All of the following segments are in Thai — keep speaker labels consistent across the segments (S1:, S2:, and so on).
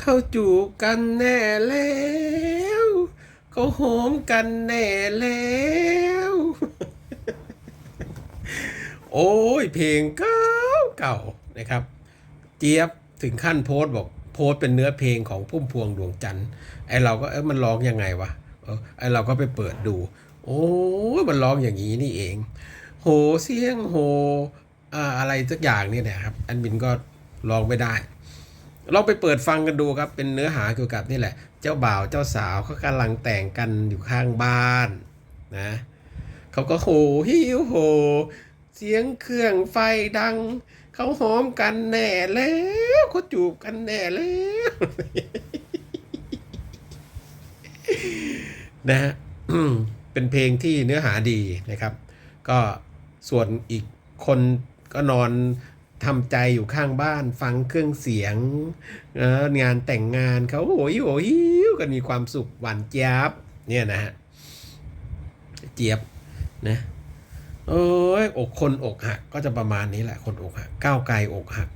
S1: เขาจูบกันแน่แล้วเขาหอมกันแน่แล้ว โอ้ยเพลงเก่าเก่านะครับ เจี๊ยบถึงขั้นโพสต์บอกโพสต์เป็นเนื้อเพลงของพุ่มพวงดวงจันทร์ไอเราก็เอ้มันร้องยังไงวะไอเราก็ไปเปิดดู โอ้มันร้องอย่างนี้นี่เอง โหเสียงโหอ่าอะไรสักอย่างเนี่ยนะครับ อันบินก็ร้องไม่ได้ ลองไปเปิดฟังกันดูครับ เป็นเนื้อหาเกี่ยวกับนี่แหละ เจ้าบ่าวเจ้าสาวเขากำลังแต่งกันอยู่ข้างบ้านนะเขาก็โหหิวโห เสียงเครื่องไฟดัง เขาหอมกันแน่แล้วเขาจูบกันแน่แล้วนะฮะเป็นเพลงที่เนื้อหาดีนะครับ ก็ส่วนอีกคนก็นอน ทำใจอยู่ข้างบ้านฟังเครื่องเสียงงานแต่งงานเขาโหยโหยหิวกันมีความสุขหวานเจี๊ยบเนี่ยนะฮะเจี๊ยบนะโอ้ยอกคนอกหักก็จะประมาณนี้แหละ คนอกหักก้าวไกลอกหัก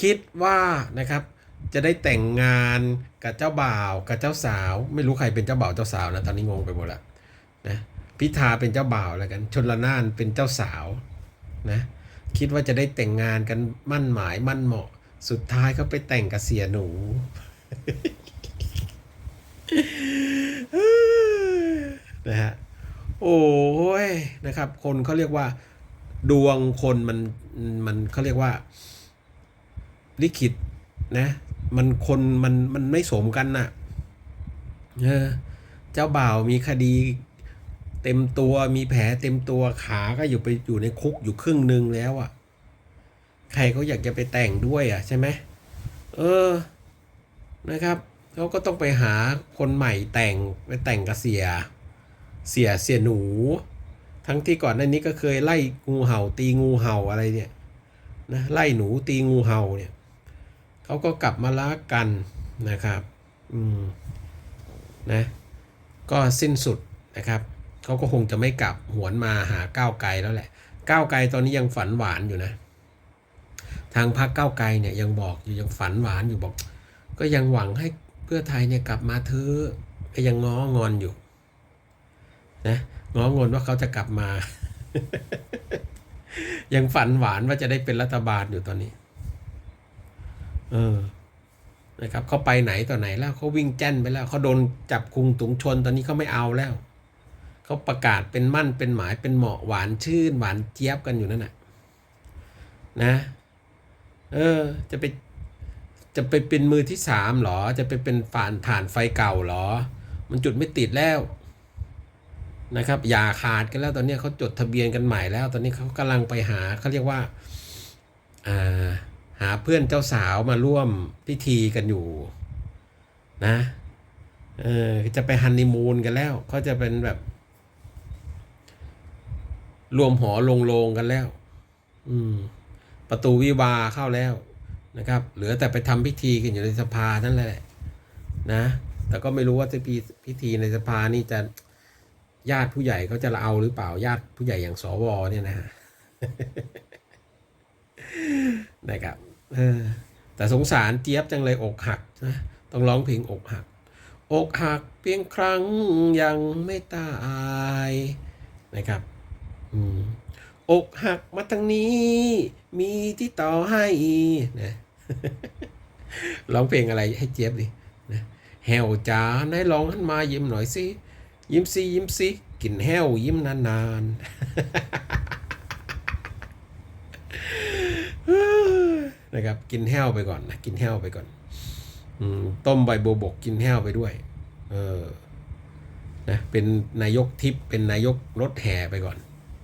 S1: คิดว่านะครับ จะได้แต่งงานกับเจ้าบ่าวกับเจ้าสาว ไม่รู้ใครเป็นเจ้าบ่าวเจ้าสาวนะตอนนี้งงไปหมดละนะพิธาเป็นเจ้าบ่าวแล้วกัน ชนละนานเป็นเจ้าสาว นะคิดว่าจะได้แต่งงานกันมั่นหมายมั่นเหมาะ สุดท้ายเขาไปแต่งกับเสียหนู นะฮะโอ้ยนะครับ คนเขาเรียกว่า ดวงคนมันมันเขาเรียกว่า ลิขิตนะ มันคนมันมันไม่สมกันน่ะเออเจ้าบ่าวมีคดี เต็มตัวมีแผลเต็มตัวขาก็อยู่ไปอยู่ในคุกอยู่ครึ่งหนึ่งแล้วอะ่ะ ใครเขาอยากจะไปแต่งด้วยอะใช่ไหมเออนะครับเขาก็ต้องไปหาคนใหม่แต่งไปแต่งกับเสีย เสียเสียหนู ทั้งที่ก่อนหน้านี้ก็เคยไล่งูเห่า ตีงูเห่าอะไรเนี่ยนะไล่หนูตีงูเห่าเนี่ยเขาก็กลับมารักกันนะครับ อืมนะ ก็สิ้นสุดนะครับ เขาก็คงจะไม่กลับหวนมาหาก้าวไกลแล้วแหละ ก้าวไกลตอนนี้ยังฝันหวานอยู่นะ ทางพรรคก้าวไกลเนี่ยยังบอกอยู่ยังฝันหวานอยู่บอก ก็ยังหวังให้เพื่อไทยเนี่ยกลับมาเถอะก็ยังง้องอนอยู่ นะง้องอนว่าเขาจะกลับมา ยังฝันหวานว่าจะได้เป็นรัฐบาลอยู่ตอนนี้ เออนะครับเขาไปไหนต่อไหนแล้วเขาวิ่งแจ้นไปแล้วเขาโดนจับคุงถุงชนตอนนี้เขาไม่เอาแล้ว เขาประกาศเป็นมั่นเป็นหมายเป็นเหมาะหวานชื่น หวานเจี๊ยบกันอยู่นั่นแหละนะ เออ จะไปจะไปเป็นมือที่สามหรอ จะไปเป็นฝานฐานไฟเก่าหรอ มันจุดไม่ติดแล้วนะครับ อย่าขาดกันแล้วตอนนี้เขาจดทะเบียนกันใหม่แล้ว ตอนนี้เขากำลังไปหาเขาเรียกว่าอ่าหาเพื่อนเจ้าสาวมาร่วมพิธีกันอยู่นะเออจะไปฮันนีมูนกันแล้วเขาจะเป็นแบบ รวมหอลงโลงกันแล้ว อืม ประตูวิวาเข้าแล้วนะครับ เหลือแต่ไปทำพิธีกันอยู่ในสภานั่นแหละ นะ แต่ก็ไม่รู้ว่าจะพิพิธีในสภานี่จะญาติผู้ใหญ่เขาจะเอาหรือเปล่าญาติผู้ใหญ่อย่างสวเนี่ยนะฮะนะครับเออแต่สงสารเจี๊ยบจังเลยอกหักนะต้องร้องเพลงอกหัก อกหักเพียงครั้งยังไม่ตายนะครับ อกหักมาทางนี้ มีที่ต่อให้นะร้องเพลงอะไรให้เจี๊ยบดินะแหวจ๋าไหนลองหันมายิ้มหน่อยสิยิ้มสิยิ้มสิกินแห้วยิ้มนานๆนะครับกินแห้วไปก่อนนะกินแห้วไปก่อนอต้มใบโบบกกินแห้วไปด้วย เออนะเป็นนายกทิปเป็นนายกรถแห่ไปก่อน